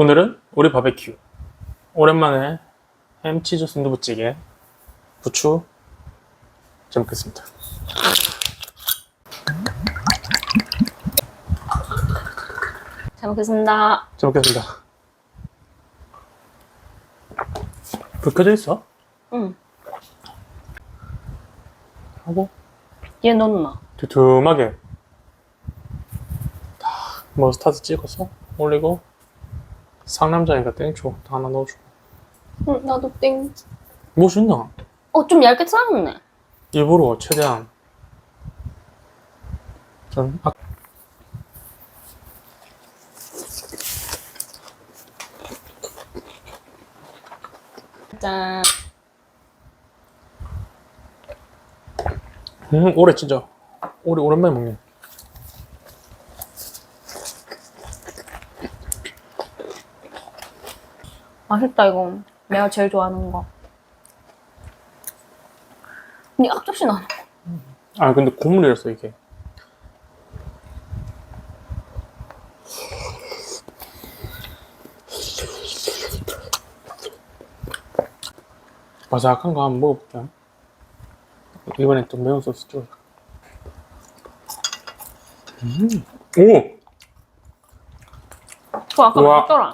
오늘은 우리 바베큐. 오랜만에 햄치즈 순두부찌개, 부추. 잘 먹겠습니다. 잘 먹겠습니다. 잘 먹겠습니다. 불 켜져 있어? 응. 하고 얘 넣나? 두툼하게 다 머스타드 찍어서 올리고 상남자니까 땡초 다 하나 넣어주고 응, 나도 땡. 뭐 준다? 어, 좀 얇게 썰었네. 일부러 최대한 전 아, 짠. 음, 오래 진짜 오래 오랜만에 먹네. 맛있다, 이거. 내가 제일 좋아하는 거. 근데 앞접시 거. 아 근데 고물이었어 이게. 바삭한 거 한번 먹어볼게요. 이번엔 또 매운 소스 찍어. 음, 오, 저 아까 우와. 맛있더라.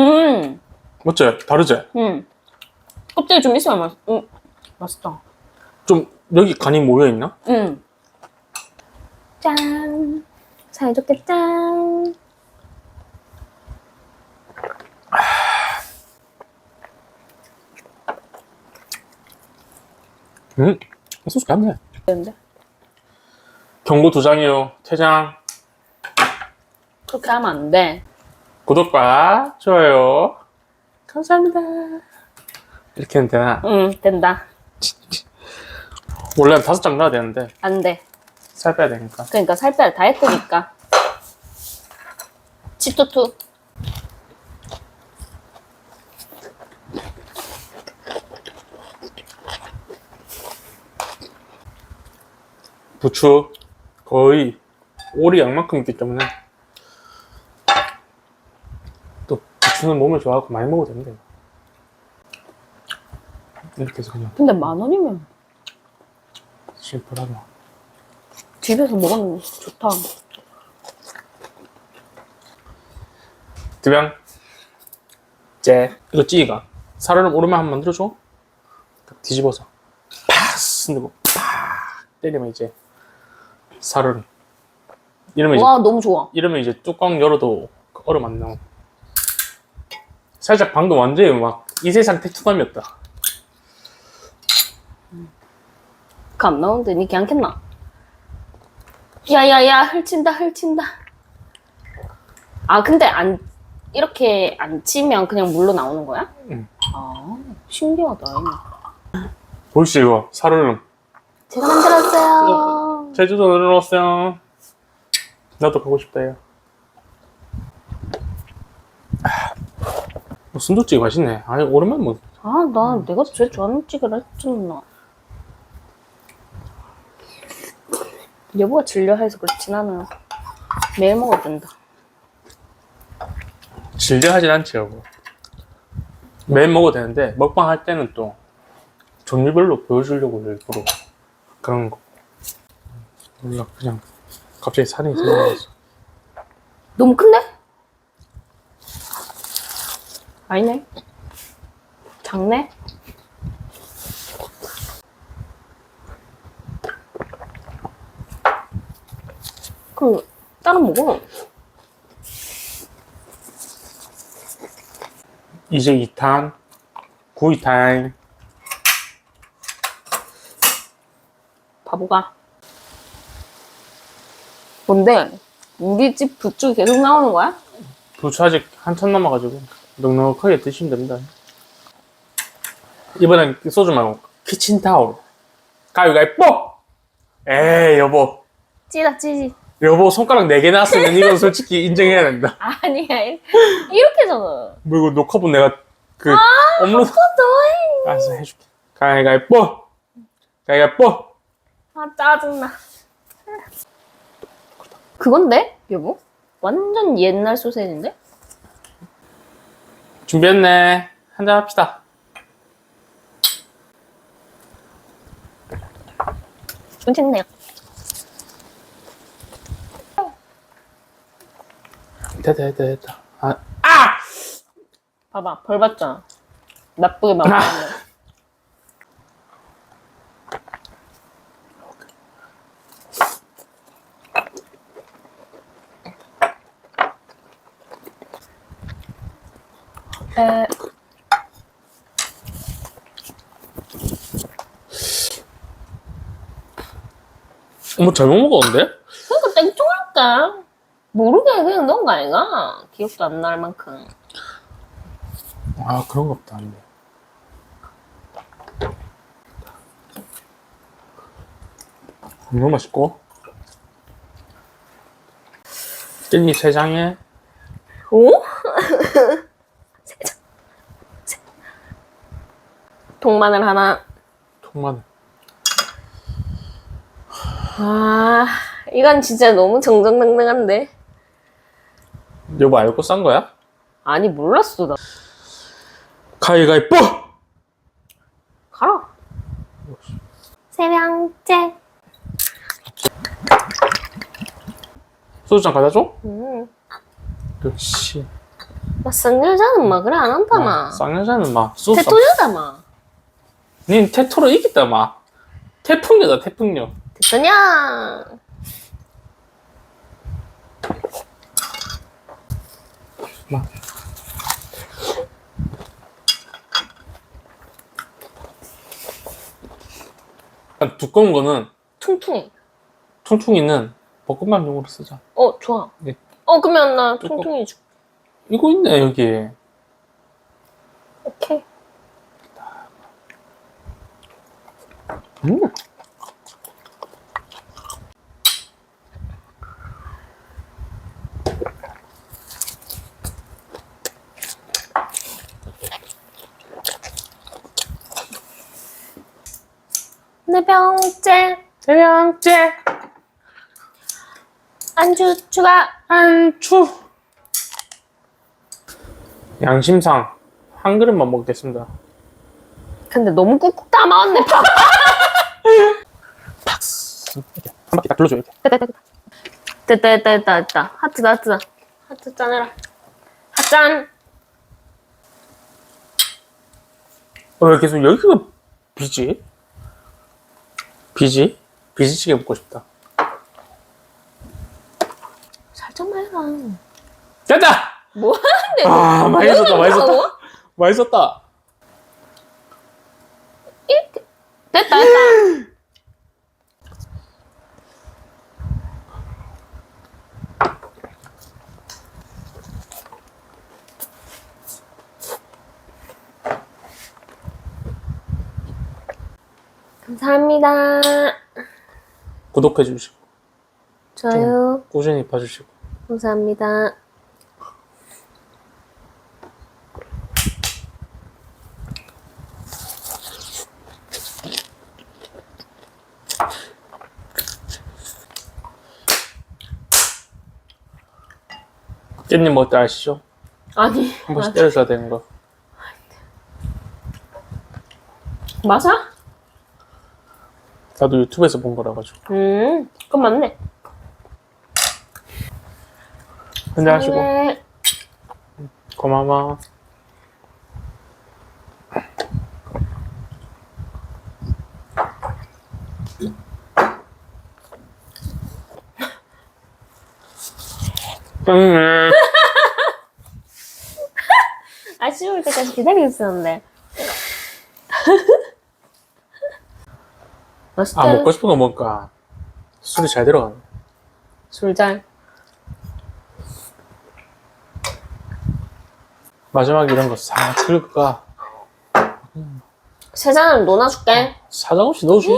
음, 맞지? 다르지? 음. 껍데기 좀 있어야 맛, 음, 맛있다. 좀 여기 간이 모여 있나? 음. 짠. 사이좋게 짠. 음, 소스 같네. 되는데? 경고 두 장이요. 퇴장. 그렇게 하면 안 돼. 구독과 좋아요. 감사합니다. 이렇게 하면 되나? 응, 된다. 원래 는 다섯 장 넣어야 되는데 안 돼. 살 빼야 되니까. 그러니까 살 빼야 다이어트니까. 치투투. 부추 거의 오리 양만큼 있기 때문에 또 부추는 몸에 좋아하고 많이 먹어도 된대. 이렇게 해서 그냥. 근데 만 원이면 심플하게. 집에서 먹으면 좋다. 드병 째 이거 찌이가. 살을 오랜만에 한번 만들어줘. 딱 뒤집어서. 팍! 때리면 이제 살을 이러면 이제 와, 너무 좋아. 이러면 이제 뚜껑 열어도 그 얼음 안 나오 살짝 방금 완전히 막 이 세상 태투감이었다 그 안 나오는데 니 괜찮겠나? 야야야 펼친다 펼친다. 아 근데 안 이렇게 안 치면 그냥 물로 나오는 거야? 응. 아 신기하다. 보이시 이거 살을 제가 만들었어요. 제주도 내려왔어요 나도 가고 싶다 요 순두찌개 맛있네 아니 오랜만에 먹 아 나 내가 제일 좋아하는 찌개를 했잖아. 여보가 질려 해서 그렇지 나는 매일 먹어도 된다. 질려 하진 않지 여보 매일 먹어도 되는데 먹방 할 때는 또 종류별로 보여주려고 일부러 그런 거 몰라 그냥 갑자기 살이 생겨서 너무 큰데? 아니네. 작네? 그, 따로 먹어. 이제 2탄 9위탄 바보가. 뭔데? 우리 집 부추 계속 나오는 거야? 부추 아직 한참 남아가지고 넉넉하게 드시면 됩니다 이번엔 소주 말고 키친타올 가위가위뽀 에이 여보 찌다 찌지. 여보 손가락 4개 나왔으면 이건 솔직히 인정해야 된다 아니야. 이렇게잖아. 뭐 이거 녹화본 내가 그 업로드 너해. 알았어 해줄게 가위가위뽀 가위가위뽀 아 짜증나. 그건데 여보? 완전 옛날 소세지인데? 준비했네. 한잔 합시다. 괜찮네요. 됐다, 됐다, 됐다. 아, 봐봐, 벌 받잖아. 나쁘게 말하 뭐 잘못 먹었는데? 그니까 땡뚱할까? 모르게 그냥 넣은 거 아이가? 기억도 안 날 만큼. 아, 그런 거 없다. 안 돼. 너무 맛있고. 깻잎 세 장에 오? 통마늘 하나. 통마늘. 아, 이건 진짜 너무 정정당당한데? 여보 알고 싼 거야? 아니, 몰랐어, 나. 가위가위뽀! 가라. 세 명째. 소주잔 가져다 줘? 음. 역시. 막 쌍여자는 막 그래 안 한다, 마. 쌍여자는 막 소주. 태토녀다, 마. 닌 태토로 이겼다, 막. 태풍녀다, 태풍녀. 됐더냐? 막. 약간 두꺼운 거는 퉁퉁해. 퉁퉁이는 볶음밥용으로 쓰자. 어, 좋아. 네. 어, 그러면 나. 퉁퉁이 줄 이거 있네, 여기. 오케이. 음. 네 병째. 대량째 안주 추가. 안주. 양심상 한 그릇만 먹겠습니다. 근데 너무 꾹꾹 담아왔네, 밥. 이렇게 한 바퀴 딱 둘러줘 이렇게. 됐다, 됐다. 됐다, 됐다, 됐다, 됐다. 하트다, 하트다. 하트 짠해라. 하짠. 어, 왜 계속 여기가 비지? 비지? 비지찌개 먹고 싶다. 살짝만 해라. 됐다! 뭐 하는데? 아, 너? 맛있었다, 뭐 맛있었다. 맛있었다. 이렇게. 됐다, 됐다. 감사합니다. 구독해 주시고, 좋아요. 꾸준히 봐주시고. 감사합니다. 깻잎 먹을 때 아시죠? 아니, 한 번씩 때려줘야 되는 거. 맞아? 나도 유튜브에서 본 거라 가지고. 음, 그건 맞네. 한잔하시고. 네. 고마워. 음, 아쉬울 때까지 기다리고 있었는데. 맛있다. 아, 먹고 싶은 거 먹을까? 술이 잘 들어가네. 술잔. 마지막에 이런 거싹 들을까? 세 잔을 넣어줄게. 사정없이 넣어줘.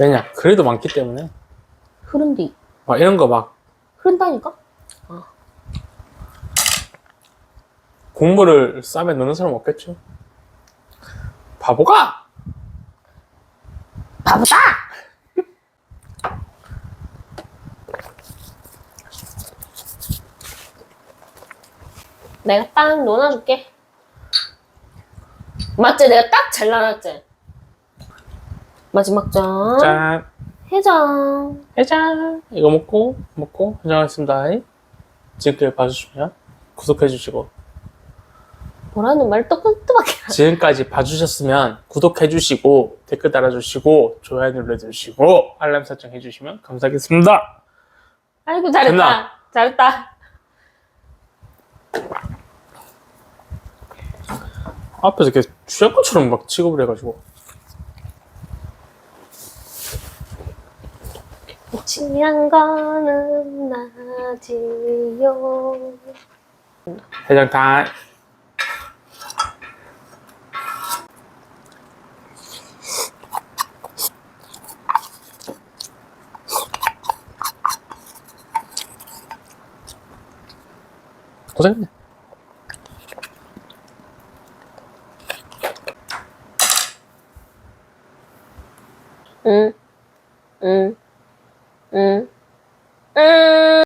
왜냐? 그래도 많기 때문에. 흐른디. 막 이런 거 막 흐른다니까? 국물을 쌈에 넣는 사람 없겠죠? 바보가! 바보다! 내가 딱 넣어줄게. 맞지? 내가 딱 잘라놨지? 마지막 점. 짠. 해장. 해장. 이거 먹고, 먹고, 해장하겠습니다. 지금까지 봐주시면 구독해주시고, 뭐라는 말 똑똑똑하게. 지금까지 봐주셨으면 구독해주시고 댓글 달아주시고 좋아요 눌러주시고 알람 설정 해주시면 감사하겠습니다. 아이고, 잘했다. 됐나? 잘했다. 앞에서 이렇게 취할 것처럼 막 취급을 해가지고 취한 거는 나지요. 해장 다 고생했네.